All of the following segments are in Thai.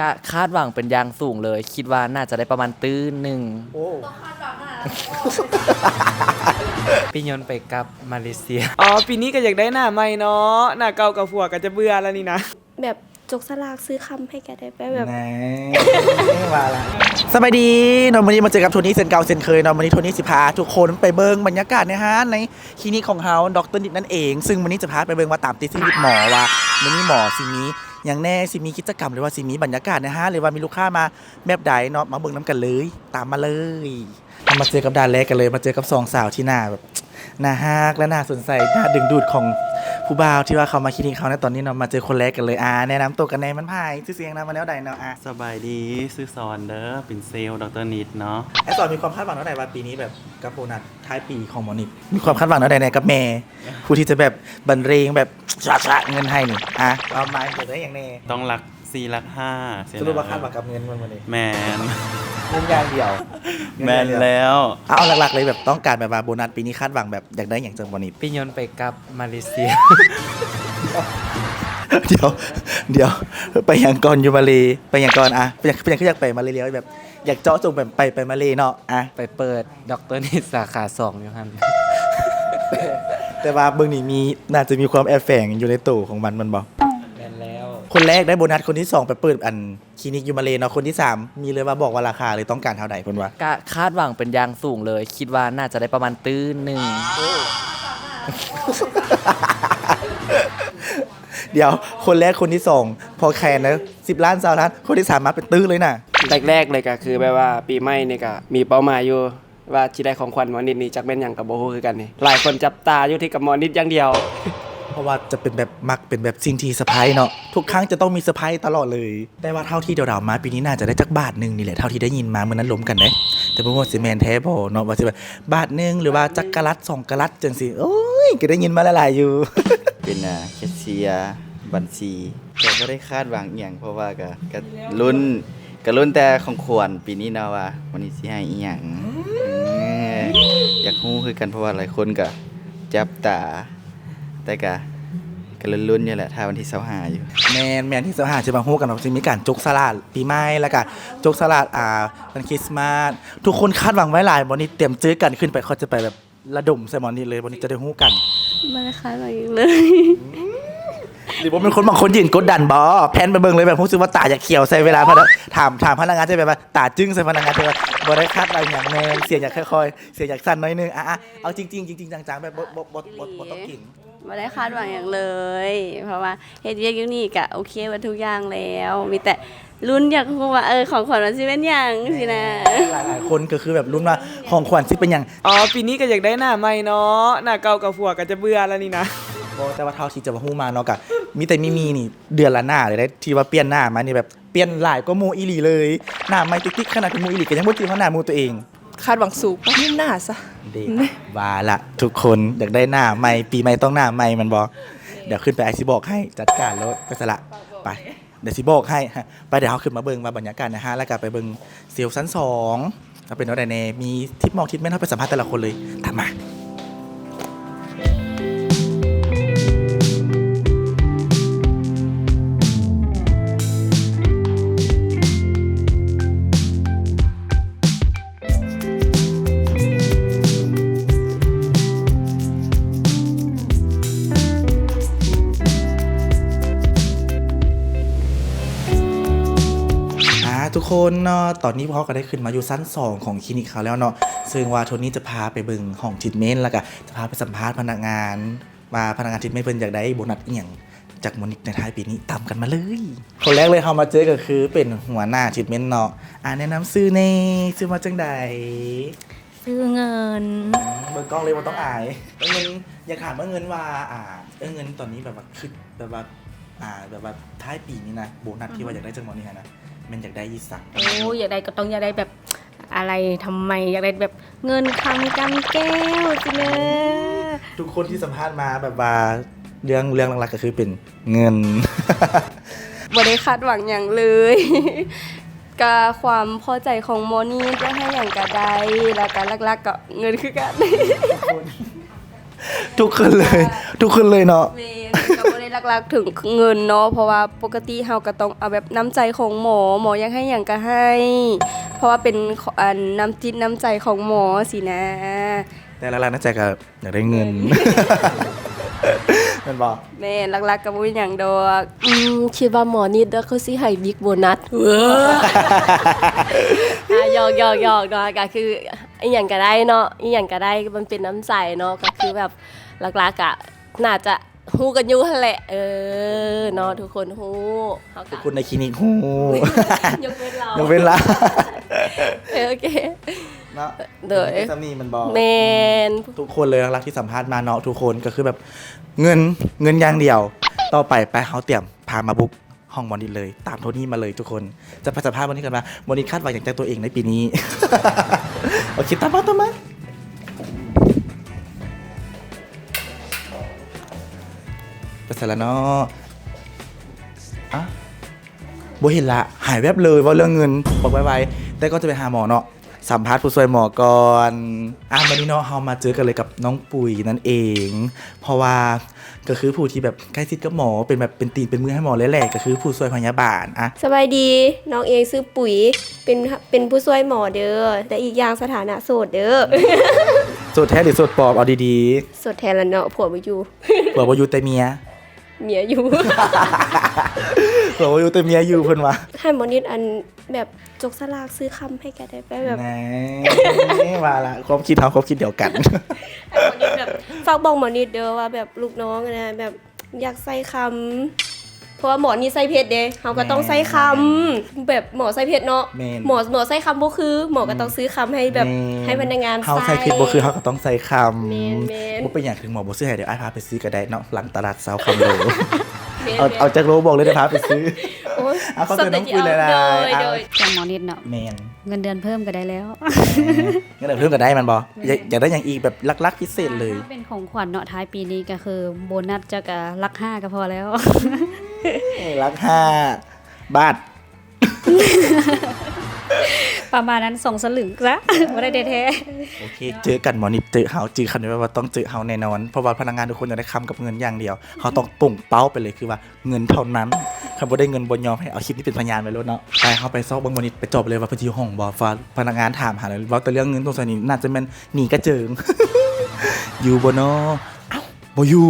กะคาดหวังเป็นอย่างสูงเลย คิดว่าน่าจะได้ประมาณตื้นหนึ่ง โอ้ปียนต์ไปกับมาเลเซีย อ๋อ ปีนี้ก็อยากได้หน้าใหม่เนาะ หน้าเก่ากับผัวก็จะเบื่อแล้วนี่นะ แบบจกสลากซื้อคำให้แกได้ไปแบบแหน่มาละสบายดีนอนวันนี้มาเจอกับโทนี่เซนเก่าเซนเคยนอนวันนี้โทนี่สิพาทุกคนไปเบิงบรรยากาศนะฮะในคลินิกของเฮาดรนิดนั่นเอง ซึ่งวันนี้จะพาไปเบิงว่าตามติดชีวิตหมอว่าวันนี้หมอสิมี อย่างแน่สิมีกิจกรรมหรือว่าสิมีบรรยากาศนะฮะหรือว่ามีลูกค้ามาแบบใดเนาะมาเบิงน้ำกันเลย ตามมาเลยมาเจอกับดานแรกกันเลย มาเจอกับสองสาวที่หน้าแบบ น่าฮักและน่าสนใจน่าดึงดูดของผู้บ่าวที่ว่าเขามาคลินิกเขาในตอนนี้เนาะมาเจอคนแรกกันเลยอ่าแนะนำตัวกันในมันพายชื่อเสียงนามมาแล้วใดเนาะอะสบายดีซื้อซอนเด้อเป็นเซลล์ดรนิดเนาะไอสอนมีความคาดหวังเท่าไหร่ว่าปีนี้แบบกับโบนัสท้ายปีของหมอนิกมีความคาดหวังเท่าไหร่ในกับแม่ผู้ที่จะแบบบรรเลงแบบชะชะเงินให้นี่อะเอาไม้เกิดได้อย่างแน่ต้องรัก สี่รักห้าเสียสรุปว่าคาดหวังกับเงินมันมาเลยแมนเงินอย่างเดียวแมนแล้ว เอาหลักๆเลยแบบต้องการแบบว่าโบนัสปีนี้คาดหวังแบบอยากได้อย่างจากหมอนิกปียนต์ไปกับมาเลเซีย เดี๋ยวเดี๋ยวไปอย่างก่อนอยู่มาเลยไปอย่างก่อนอะไปอย่างไปอย่างคืออยากไปมาเลยเลี้ยวแบบอยากเจาะจงแบบไปไปมาเลยเนาะอะไปเปิดดรนิดสาขาสองอยู่ฮันแต่ว่าเบื้องนี้มีน่าจะมีความแอบแฝงอยู่ในตู้ของมันมันบอกแม่นแล้ว คนแรกได้โบนัสคนที่สองไปเปิดอันคลินิกยูมาเลเนาะคนที่สามมีเลยว่าบอกว่าราคาเลยต้องการเท่าไหร่เพิ่นว่ากะคาดหวังเป็นอย่างสูงเลย คิดว่าน่าจะได้ประมาณตื้นหนึ่งเดี๋ยวคนแรกคนที่สองพอแคนนะสิบล้านสาวล้าน คนที่สามมาเป็นตื้อเลยน่ะ แรกๆเลยก็คือแบบว่าปีใหม่นี่ก็มีเป้าหมายอยู่ว่าสิได้ของขวัญหมอนิดนี่จักเป็นหยังกับโบฮูคือกันนี่หลายคนจับตาอยู่ที่กับหมอนิดอย่างเดียว เพราะว่าจะเป็นแบบมักเป็นแบบซินทีสไพรส์เนาะทุกครั้งจะต้องมีเซอร์ไพรส์ตลอดเลยได้ว่าเท่าที่เดาๆมาปีนี้น่าจะได้จักบาทหนึ่งนี่แหละเท่าที่ได้ยินมาเมื่อนั้นล้มกันเด้แต่บ่ว่าสิแมนแท้บ่เนาะว่าสิแบบบาทหนึงหรือว่าจักกะลัดสองกะลัดจังสิโอ้ยก็ได้ยินมาหลายๆอยู่ เป็นอ่าแคชเชียร์บัญชีแต่ไม่ได้คาดหวังอหย่างเพราะว่าก็ก็ลุ้นก็ลุ้นแต่ของควรปีนี้เนาะว่าวันนี้สิให้อีหยังเอออยากฮู้คือกันเพราะว่าหลายคนก็จับตาแต่ก็ ก็ลุ้นๆเนี่ยแหละถ้าวันที่25อยู่ แมนแมนที่สหาจะมาฮู้กันว่าจะมีการจกสลัดปีใหม่แล้วก็จกสลัดอ่าวันคริสต์มาสทุกคนคาดหวังไว้หลายวันนี้เตรียมซื้อกันขึ้นไปเขาจะไปแบบระดมใส่หมอนนี้เลยวันนี้จะได้ฮู้กันไม่ได้คาดหวังอีกเลยหรือว่าเป็นคนบางคนยืนกดดันบอแพนไปเบิ่งเลยแบบรู้สึกว่าตาจะเขียวใส่เวลาพนักถามถามพนักงานจะแบบว่าตาจึ้งใส่พนักงานจะแบบบ่ได้คาดอะไรอย่างแมนเสียงอยากค่อยๆ เสียงอยากสั้นน้อยนึงอะอะเอาจริงๆจริงๆจังๆแบบบ่บ่บ่บ่บ่ต้องกิน ไม่ได้คาดหวังอย่างเลย เพราะว่าเฮ็ดเวียกอยู่นี่กะโอเคมาทุกอย่างแล้ว มีแต่ลุ้นอยากรู้ว่าเออของขวัญมันสิเป็นหยังสินะ หลายๆคนก็คือแบบรุ้นว่าของขวัญสิเป็นอย่างอ๋อปีนี้ก็อยากได้หน้าใหม่เนาะหน้าเก่ากับผัวก็จะเบื่อแล้วนี่นะ บ่แต่ว่าเท่าที่จะมาฮู้มาเนาะกะมีแต่มีมีนี่เดือนละหน้าเลยได้ที่ว่าเปลี่ยนหน้ามานี่แบบเปลี่ยนหลายก็มูอีหลีเลยหน้าไม่ติ๊กๆขนาดที่มูอีหลีก็ยังบ่จริงว่าหน้ามูตัวเอง คาดหวังสูงไม่น่าซะเด็กว่าละทุกคนอยากได้หน้าใหม่ปีใหม่ต้องหน้าใหม่มันบอเดี๋ยวขึ้นไปไอซิบอกให้จัดการรถไปสละไปเดี๋ยวซิบอกให้ฮะไปเดี๋ยวเขาขึ้นมาเบิ่งมาบรรยากาศนะฮะแล้วก็ไปเบิ่งเซลล์ชั้นสองถ้าเป็นอะไรเนมีทิปมองทิปแม่นเขาไปสัมภาษณ์แต่ละคนเลยตามมา คนเนาะตอนนี้พ่อก็ได้ขึ้นมาอยู่ชั้นสองของคลินิกเขาแล้วเนาะซึ่งว่าโทนี่จะพาไปเบิ่งห้องทรีทเมนต์แล้วก็จะพาไปสัมภาษณ์พนักงาน ว่าพนักงานทรีทเมนต์เพิ่นอยากได้โบนัสอีหยังจากโมนิกในท้ายปีนี้ตามกันมาเลย คนแรกเลยเขามาเจอก็คือเป็นหัวหน้าทรีทเมนต์เนาะอ่าแนะนำซื้อเน่ซื้อมาจังใดซื้อเงินเบิ่งกล้องเลยว่าต้องอายเงินอยากถามว่าเงินว่าอ่าเอ้ยเงินตอนนี้แบบว่าคือแบบว่าอ่าแบบว่าท้ายปีนี้นะโบนัสที่ว่าอยากได้จากมอนี่นะ มันอยากได้ยี่สังโอ้อยากได้ก็ต้องอยากได้แบบอะไรทำไมอยากได้แบบเงินคำกำแก้วสิเนอะทุกคนที่สัมภาษณ์มาแบบว่าเรื่องเรื่องหลักๆก็คือเป็นเงิน บ่ได้คาดหวังอย่างเลย กาความพอใจของโมนี่จะให้อย่างกะได้แล้วก็ลักๆก็เงินคือกันทุกคนเลย ทุกคนเลยเนาะ เมนก็บ่ได้ หลักๆถึงเงินเนาะเพราะว่าปกติเฮาก็ต้องเอาแบบน้ำใจของหมอ หมออยากให้อย่างก็ให้ เพราะว่าเป็นขออันน้ำจิตน้ำใจของหมอสินะ แต่ละร้านน่าจะก็อยากได้เงินแมันบอกแม่นหลักๆก็บ่มีหยังดอกอืมคิดว่าหมอนิดแล้วเขาสิให้บิ๊กโบนัสอะหยอกหยอกหยอกเนาะก็คืออีหยังก็ได้เนาะอีหยังก็ได้มันเป็นน้ำใจเนาะก็คือแบบหลักๆอะน่าจะ ฮู้กันอยู่หั่นแหละ เออเนาะทุกคนฮู้เฮาทุก็กคนในคลินิกหูยกเว้นเรายกเว้นละเออโอเค เนาะเด้อสามีมันบอก แมน ทุกคนเลยรักที่สัมภาษณ์มาเนาะทุกคนก็คือแบบเงินเงินอย่างเดียว ต่อไปไปเขาเตรียมพามาบุกห้องมอนิตเลย ตามโทนี่มาเลยทุกคนจะไปสัมภาษณ์วันนี้กันมามอนิตคาดหวังอย่างใจตัวเองในปีนี้ โอเคตามมาตามมา ไปเสร็จแล้วเนาะอะโบเห็นละหายแวบเลยว่าเรื่องเงินบอกไว้ๆแต่ก็จะไปหาหมอเนาะสัมภาษณ์ผู้ช่วยหมอก่อนอะวันนี้เนาะเรามาเจอกันเลยกับน้องปุ๋ยนั่นเอง เพราะว่าก็คือผู้ที่แบบใกล้ชิดกับหมอเป็นแบบเป็นตีนเป็นมือให้หมอเลยแหละก็คือผู้ช่วยพยาบาลอะสบายดีน้องเองซื้อปุ๋ยเป็นเป็นผู้ช่วยหมอเด้อแต่อีกอย่างสถานะโสดเด้อสุดแท้หรือสุดปลอมเอาดีโสดแทนละเนาะผัวบ่อยู่ๆเผื่อว่าอยู่แต่เมีย เมียอยู่เผื่อว่าอยู่แต่เมียอยู่เพิ่นว่าให้หมอนิดอันแบบจกสลากซื้อคำให้แกได้ไปแบบแหน่มาละความคิดเขาความคิดเดียวกัน ให้หมอนิดแบบฝากบอกหมอนิดเด้อว่าแบบลูกน้องอะนะแบบอยากใส่คำ เพราะว่าหมอนี่ใส่เพชรเด้เขาก็ต้องใส่คำแบบหมอใส่เพชรเนาะแม่น หมอหมอใส่คำบ่คือ หมอก็ต้องซื้อคำให้แบบแม่ให้พนักงานเฮาใส่ผิดบ่คือเฮาก็ต้องใส่คแม่นแม่นำบ่เป็นอย่างถึงหมอบ่ซื้อให้เดี๋ยวอ้ายพาไปซื้อก็ได้เนาะหลังตลาดเซาคำโล แม่นเอาเอาจากโลบอกเลยเดี๋ยวพาไปซื้อโอ้ย เอาเข้าใจน้องปุ้ยเลยนะโดยเอาโดยจังหมอนิดเนาะแมนเงินเดือนเพิ่มก็ได้แล้วงั้นเดี๋ยวเพิ่มกันได้มันบออยากอยากได้อย่างอีกแบบลักๆพิเศษเลยถ้าเป็นของขวัญเนาะท้ายปีนี้ก็คือโบนัสจะกะลักห้าก็พอแล้วลักห้าบาทประมาณนั้นส่งสลึงซะไม่ได้เดทแท้โอเค เจอกันหมอนิดเจอเฮาจือคำนี้ว่าต้องเจอเฮาแน่นอน เพราะว่าพนักงานทุกคนจะได้คำกับเงินอย่างเดียวเขาต้องปุ่งเป้าไปเลยคือว่าเงินเท่านั้น คำว่าได้เงินบนยอมให้เอาคลิปนี้เป็นพยานไปแล้วเนาะไปเขาไปซอกบางหมนิดไปจบเลยว่าพอดีห้องบอฟ้าพนักงานถามหาเลยว่าแต่เรื่องเงินตรงส่วนนี้น่าจะเป็นหนีกระเจิง อยู่บนเนาะเอ้าบ่อยู่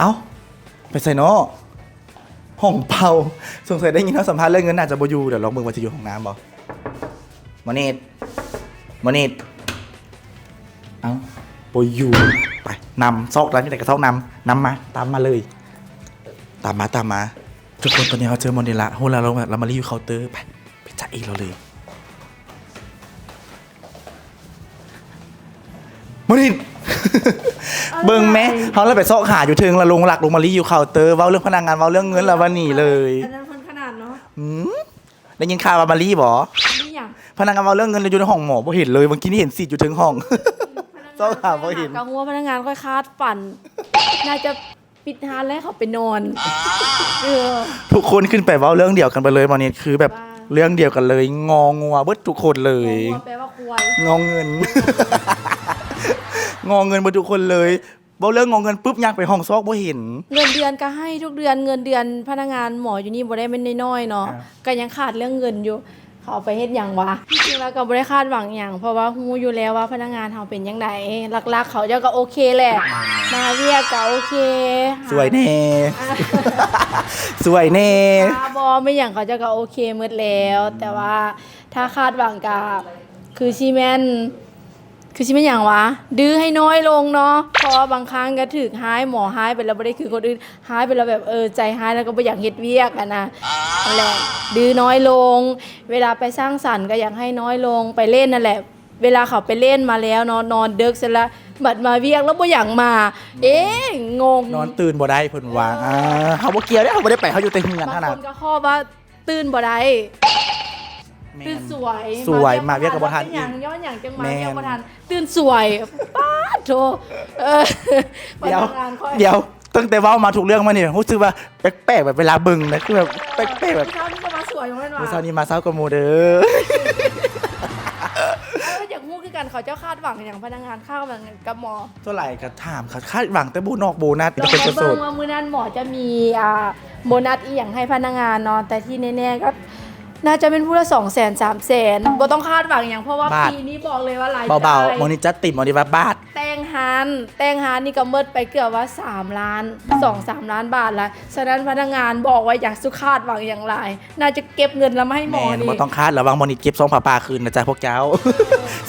เอ้าไปใส่เนาะห้องเป่าสงสัยได้ยินเขาสัมภาษณ์เรื่องเงินอาจะบอยู่เดี๋ยวลองเบิ่งว่าจะอยู่ห้องน้ำบ่มอนิดมอนิดเอ้าบอยู่ไปนำซอกร้านที่ไหนก็ซอกนำนำมาตามมาเลย ตามมาตามมา ทุกคนตอนนี้เราเจอมอนิดละโหเราเราเรามารีวิวเคาน์เตอร์ไปไปจ่ายเองเราเลยมอนิดเบิ่งแม่เขาเลยไปซอกหาอยู่ถึงและลงหลักลงมารีวิวเคาน์เตอร์เว้าเรื่องพนักงานเว้าเรื่องเงินแล้ววันนี้เลยอันนั้นคนขนาดเนาะอืมได้ยินข่าวว่ามารีบอนี่อย่างพนักงานเว้าเรื่องเงินเลยอยู่ในห้องหมอบ่เห็นเลยเมื่อกี้นี่เห็นสิอยู่ถึงห้องซอกหาบ่เห็นกังวลพนักงานค่อยคาดฝันน่าจะ ปิดฮานแล้วเขาไปนอนเออ ทุกคนขึ้นไปเว้าเรื่องเดียวกันไปเลยวันนี้คือแบบว่า เรื่องเดียวกันเลย งองัวเบิดทุกคนเลย งอแปลว่าควายงอเงิน งอเงินเบิดทุกคนเลยเว้าเรื่องงอเงินปุ๊บยักไปห้องซอกบ่เห็น เงินเดือนก็ให้ทุกเดือนเงินเดือนพนักงานหมออยู่นี่บ่ได้เป็นน้อยๆเนาะอ่าก็ยังขาดเรื่องเงินอยู่ เขาเอาไปเฮ็ดหยังวะจริงๆแล้วก็บ่ได้คาดหวังหยังเพราะว่าฮู้อยู่แล้วว่าพนักงานเฮาเป็นจังไดหลักๆ เขาเจ้าก็โอเคแหละ มาเรียกก็โอเคสวยแน่สวยแน่ตาบอไม่อย่างเขาเจะก็โอเคหมดแล้ว แต่ว่าถ้าคาดหวังกาคือชีแมน คือชิแมนอย่างวะ ดื้อให้น้อยลงเนาะเพราะว่าบางครั้งก็ถึกหายหมอหายไปแล้วไม่ได้คือคนอื่นหายไปแล้วแบบเออใจหายแล้วก็ไม่อยากเฮ็ดเวียกอะนะนั่นแหละดื้อน้อยลง เวลาไปสร้างสรรค์ก็อยากให้น้อยลงไปเล่นนั่นแหละ เวลาเขาไปเล่นมาแล้วเนอนนอนเดึกเสร็จแล้วบัดมาเวียกแล้วบ่อยากมา เอ๊ะงงนอนตื่นบ่ได้เพิ่นวางอ่าเฮาบ่เกี่ยวเด้อเฮาบ่ได้ไปเฮาอยู่แต่เฮือนบางเท่านั้นคนก็ข้อว่าตื่นบ่ได้ ตื่นสวยสวยมาเวียกกับบ่ทันเป็นอย่างย้อนอย่างจังมาแม่นเวียกบ่ทันตื่นสวยป้าดโถเออเดี๋ยวพนักงานค่อยเดี๋ยวตั้งแต่เว้ามาถูกเรื่องมาเนี่ยรู้สึกว่าแปลกๆแบบเวลาเบิ่งนะคือแบบแปลกๆแบบเช้านี้ก็มาสวยของมันว่ะมื้อเช้านี้มาเช้ากับหมู่เด้อ เอออยากงูคือกันเขาเจ้าคาดหวังอย่างพนักงานข้าวหวังกับหมอเท่าไหร่ก็ถามค่ะคาดหวังแต่โบนอกโบนัสลองเป็นมาจะโสเบิ่ดงว่ามื้อนั้นหมอจะมีอ่าโบนัสอีหยังให้พนักงานเนาะแต่ที่แน่ๆก็ น่าจะเป็นผู้ละ2 0 0 0 0 0 3 0 0 0 0บ่ต้องคาดหวังอย่างเพราะว่าปีนี้บอกเลยว่าหลายเบาจ่ยๆมอนิจัดติดมอนิว่าบาท แต่งฮานแต่งฮานนี่ก็เมิดไปเกือบว่า 3 ล้าน 2 3 ล้านบาทแล้วฉะนั้นพนักงานบอกว่าอยากสุคาดหวังอย่างไร น่าจะเก็บเงินแล้วมาให้หแมมอนนี่บ่ต้องคาดระวังมอนิเก็บซองผ่าปลาคืนนะจ๊ะพวกเจ้า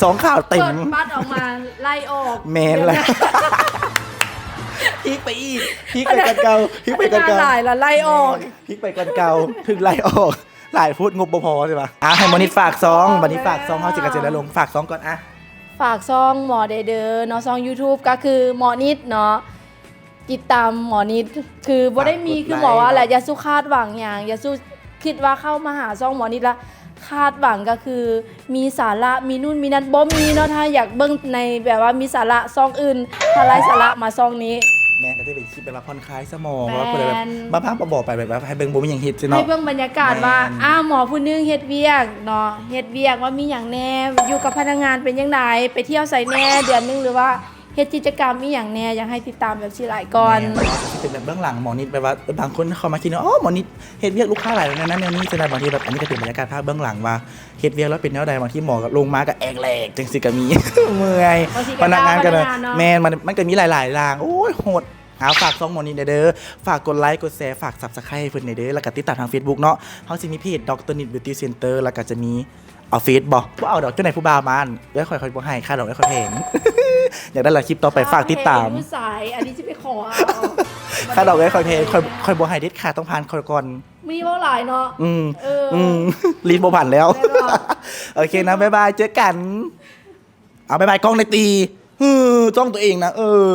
สองข่าวเต็ม เปิดบัตรออกมาไล่ออกแมนเลยพลิกไปอีกพลิกไปกันเก่าพลิกไปกันพนัเก่าหลายแล้วไล่ออก พลิกไปกันเก่าถึงไล่ออก หลายพูดงบบ่พอใช่ปะอะให้มอนิฝากซองบันนี้ฝากซองเขาสิกระเจแล้วลงฝากซองก่อนอะฝากซองหมอเดเดอเนาะซอง YouTube ก็คือหมอนิดเนาะติดตามหมอนิดคือบ่ได้มีคือหมอว่าแหละอย่าสู้คาดหวังอย่างอย่าสู้คิดว่าเข้ามาหาซองหมอนิดละคาดหวังก็คือ มีสาระมีนู่นมีนั่นบ่มีเนาะถ้าอยากเบิ่งในแบบว่ามีสาระซองอื่นถ้าไร้สาระมาซองนี้ แม่ก็จะเป็นคลิปแบบว่าผ่อนคลายสมองแม่นว่าเพื่อแบบบ้าพักบอกไปแบบว่าให้เบิ่งบ่มีหยังเฮ็ดซิเนาะให้เบิ่งบรรยากาศว่า แม่น อ้าวหมอผู้หนึงเฮ็ดเวียกเนาะเฮ็ดเวียกว่ามีหยังแน่ อยู่กับพนักงานเป็นยังไงไปเที่ยวใส่แน่เดือนหนึงหรือว่า เฮ็ดกิจกรรมมีหยังแน่อยากให้ติดตามแบบสิหลายก่อนแม่ที่เป็นแบบเบื้องหลังหมอนิดแบบว่าบางคนเขามาคิดว่าอ๋อหมอนิดเฮ็ดเวียกลูกค้าหลายแล้วนะนั่นเนี่ยนี่จะได้บางทีแบบอันนี้ก็เป็นบรรยากาศภาพเบื้องหลังว่าเฮ็ดเวียกแล้วเป็นแนวใดบางที่หมอก็ลงมาก็แอกแหลกจังสิก็มี เมื่อยบางทีก็พนักงานก็ด่าเลยพนักงานเนอะ แมนมันมันก็มีหลายๆรางโอ้ยโหดเอาฝากซองหมอนิดเด้อฝากกดไลค์กดแชร์ฝาก Subscribe ให้เพิ่นหน่อยเด้อแล้วก็ติดตามทาง Facebook เนาะเฮาสิมีเพจดรนิดบิวตี้เซ็นเตอร์แล้วก็จะมีเอาเฟซบ่บ่เอาดอกเจ้าไหนผู้บ่าวมันเดี๋ยวค่อยๆบ่ให้ค่าดอกไม่ค่อยแพง อยากได้หลายคลิปต่อไปฝากติดตามผู้สายอันนี้จะไปขอเอาค่าดอกไว้คอยเพย์คอยคอยบัวไฮเด็ดขาดต้องผ่านคอยก่อนมีเท่าหลายเนาะอืมเอออือืมรีบบัวผ่านแล้วแน่นอนโอเคนะบ๊ายบายเจอกัน เอาบ๊ายบายกล้องในอยตีฮือจ้องตัวเองนะเออ